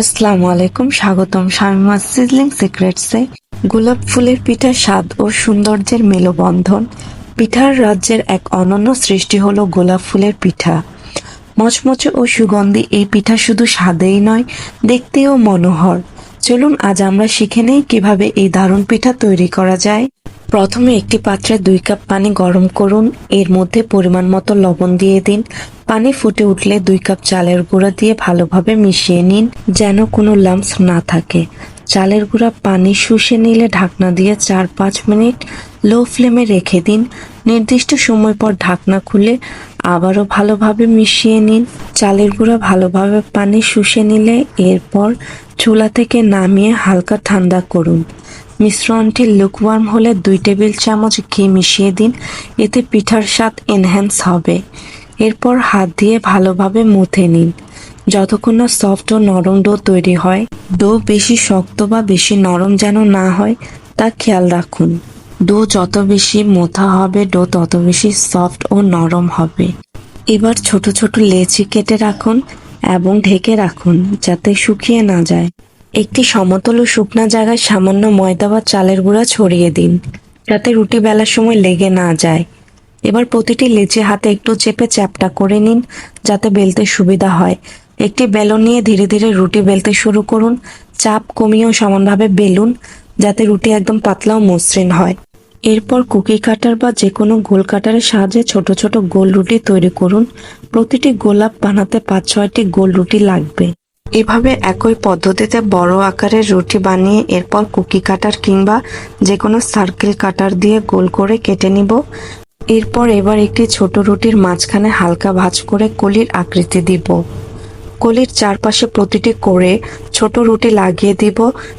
আসসালামু আলাইকুম স্বাগতম শামিমা সিজলিং সিক্রেটসে। গোলাপ ফুলের পিঠা স্বাদ ও সৌন্দর্যের মেলবন্ধন। পিঠার রাজ্যের এক অনন্য সৃষ্টি হলো গোলাপ ফুলের পিঠা। মচমচে ও সুগন্ধি এই পিঠা শুধু স্বাদেই নয়, দেখতেও মনোহর। চলুন আজ আমরা শিখে নেই কীভাবে এই দারুণ পিঠা তৈরি করা যায়। প্রথমে একটি পাত্রে দুই কাপ পানি গরম করুন। এর মধ্যে পরিমাণ মতো লবণ দিয়ে দিন। পানি ফুটে উঠলে দুই কাপ চালের গুঁড়া দিয়ে ভালোভাবে মিশিয়ে নিন, যেন কোনো লাম্পস না থাকে। চালের গুঁড়া পানি শুষে নিলে ঢাকনা দিয়ে চার পাঁচ মিনিট লো ফ্লেমে রেখে দিন। নির্দিষ্ট সময় পর ঢাকনা খুলে আবারও ভালোভাবে মিশিয়ে নিন। চালের গুঁড়া ভালোভাবে পানি শুষে নিলে এরপর চুলা থেকে নামিয়ে হালকা ঠান্ডা করুন। মিশ্রণটি লুকওয়ার্ম হলে দুই টেবিল চামচ ঘি মিশিয়ে দিন। এতে পিঠার স্বাদ এনহ্যান্স হবে। এরপর হাত দিয়ে ভালোভাবে মুথে নিন। যতক্ষণ না সফট ও নরম ডো তৈরি হয় ডো বেশি শক্ত বা বেশি নরম যেন না হয়, তা খেয়াল রাখুন। ডো যত বেশি মোথা হবে ডো তত বেশি সফট ও নরম হবে। এবার ছোট ছোট লেচি কেটে রাখুন এবং ঢেকে রাখুন যাতে শুকিয়ে না যায়। একটি সমতল ও শুকনা জায়গায় সামান্য ময়দা বা চালের গুঁড়া ছড়িয়ে দিন, যাতে রুটি বেলার সময় লেগে না যায়। এবার প্রতিটি লেচি হাতে একটু চেপে চ্যাপটা করে নিন, যাতে বেলতে সুবিধা হয়। একটি বেলন নিয়ে ধীরে ধীরে রুটি বেলতে শুরু করুন। চাপ কমিয়েও সমানভাবে বেলুন, যাতে রুটি একদম পাতলা ও মসৃণ হয়। এরপর কুকি কাটার বা যে কোনো গোল কাটারের সাহায্যে ছোট ছোট গোল রুটি তৈরি করুন। প্রতিটি গোলাপ বানাতে পাঁচ ছয়টি গোল রুটি লাগবে। এভাবে একই পদ্ধতিতে বড় আকারের রুটি বানিয়ে এরপর কুকি কাটার কিংবা যে কোনো সার্কেল কাটার দিয়ে গোল করে কেটে নিব। এরপর এবার একটি ছোট রুটির মাঝখানে হালকা ভাঁজ করে কলির আকৃতি দিব। কলির চারপাশে প্রতিটি করে ছোট রুটি লাগিয়ে দিব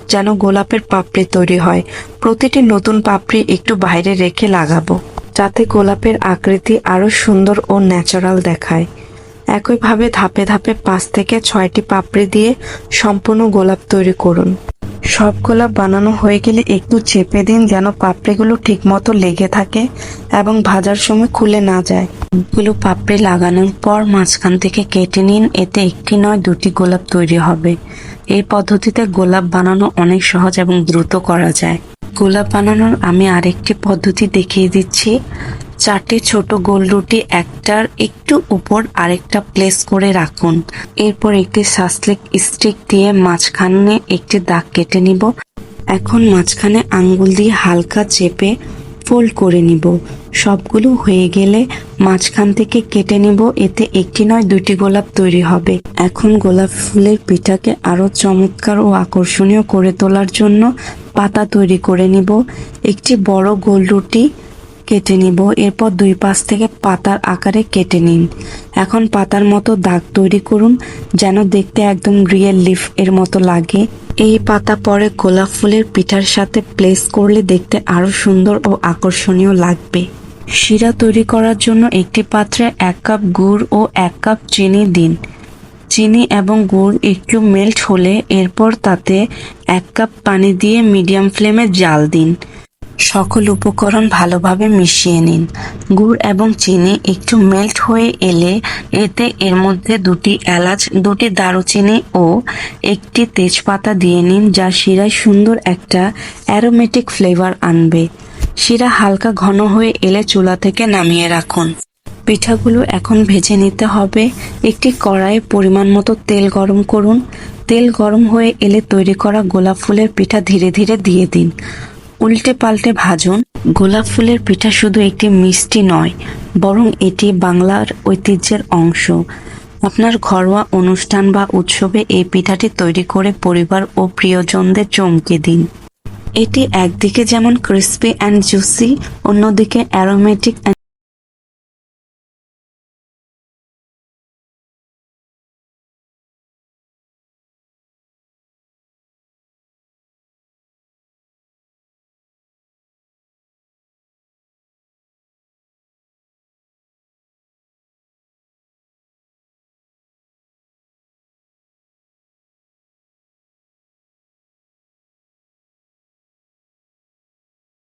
যেন গোলাপের পাপড়ি তৈরি হয়। প্রতিটি নতুন পাপড়ি একটু বাইরে রেখে লাগাবো, যাতে গোলাপের আকৃতি আরও সুন্দর ও ন্যাচারাল দেখায়। একইভাবে ধাপে ধাপে পাঁচ থেকে ছয়টি পাপড়ি দিয়ে সম্পূর্ণ গোলাপ তৈরি করুন। সব গোলাপ বানানো হয়ে গেলে একটু চেপে দিন যেন পাপড়িগুলো ঠিকমতো লেগে থাকে এবং ভাজার সময় খুলে না যায়। গুলো পাপড়ি লাগানোর পর মাঝখান থেকে কেটে নিন, এতে একটি নয়, দুটি গোলাপ তৈরি হবে। এই পদ্ধতিতে গোলাপ বানানো অনেক সহজ এবং দ্রুত করা যায়। গোলাপ বানানোর আমি আরেকটি পদ্ধতি দেখিয়ে দিচ্ছি। চারটি ছোট গোল রুটি একটার একটু উপর আরেকটা প্লেস করে রাখুন। এরপর একটি সাসলিক স্টিক দিয়ে মাঝখানে একটি দাগ কেটে নিব। এখন মাঝখানে আঙ্গুল দিয়ে হালকা চেপে ফোল্ড করে নিব। সবগুলো হয়ে গেলে মাঝখান থেকে কেটে নিব। এতে একটি নয় দুটি গোলাপ তৈরি হবে। এখন গোলাপ ফুলের পিঠাকে আরও চমৎকার ও আকর্ষণীয় করে তোলার জন্য পাতা তৈরি করে নিব। একটি বড় গোল রুটি কেটে নিব। এরপর দুই পাশ থেকে পাতার আকারে কেটে নিন। এখন পাতার মতো দাগ তৈরি করুন, যেন দেখতে একদম রিয়েল লিফ এর মতো লাগে। এই পাতা পরে গোলাপ ফুলের পিঠার সাথে প্লেস করলে দেখতে আরও সুন্দর ও আকর্ষণীয় লাগবে। শিরা তৈরি করার জন্য একটি পাত্রে এক কাপ গুড় ও এক কাপ চিনি দিন। চিনি এবং গুড় একটু মেল্ট হলে এরপর তাতে এক কাপ পানি দিয়ে মিডিয়াম ফ্লেমে জাল দিন। সকল উপকরণ ভালোভাবে মিশিয়ে নিন। গুড় এবং চিনি একটু মেল্ট হয়ে এলে এতে এর মধ্যে দুটি এলাচ, দুটি দারুচিনি ও একটি তেজপাতা দিয়ে নিন যা শিরায় সুন্দর একটা অ্যারোমেটিক ফ্লেভার আনবে। শিরা হালকা ঘন হয়ে এলে চুলা থেকে নামিয়ে রাখুন। পিঠাগুলো এখন ভেজে নিতে হবে। একটি কড়াইয়ে পরিমাণ মতো তেল গরম করুন। তেল গরম হয়ে এলে তৈরি করা গোলাপ ফুলের পিঠা ধীরে ধীরে দিয়ে দিন। উল্টে পাল্টে ভাজুন, গোলাপ ফুলের পিঠা শুধু একটি মিষ্টি নয়, বরং এটি বাংলার ঐতিহ্যের অংশ। আপনার ঘরোয়া অনুষ্ঠান বা উৎসবে এই পিঠাটি তৈরি করে পরিবার ও প্রিয়জনদের চমকে দিন। এটি একদিকে যেমন ক্রিস্পি অ্যান্ড জুসি, অন্যদিকে অ্যারোমেটিক